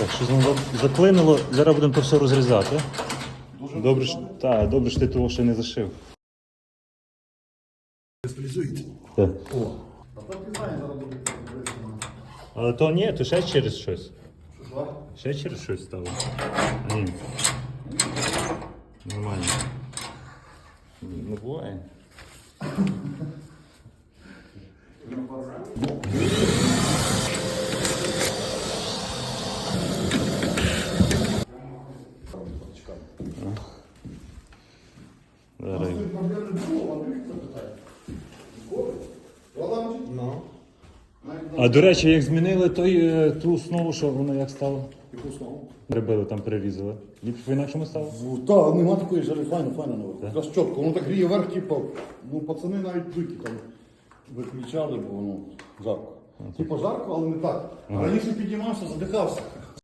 Так, щось воно заклинило, зараз будемо то все розрізати. Дуже Добре, що, та, добре, що ти того ще не зашив. Так. Але то ні, то ще через щось. Що, що? Ще через щось стало. А ні. Нормально. Не буває. Зараз. Проблем не було, а ви питає? Ніколи? Володимир? Ну. А до речі, як змінили той, е, ту основу, що воно як стало? Яку основу? Прибили там, перерізали. Ліпше по-інакшому стало? Так, нема такої жари, файно, файно нове. Якраз чітко, воно так гріє верх, типу, ну пацани навіть дуйки там виключали, бо воно жарко. Типу жарко, але не так. А раніше піднімався, задихався.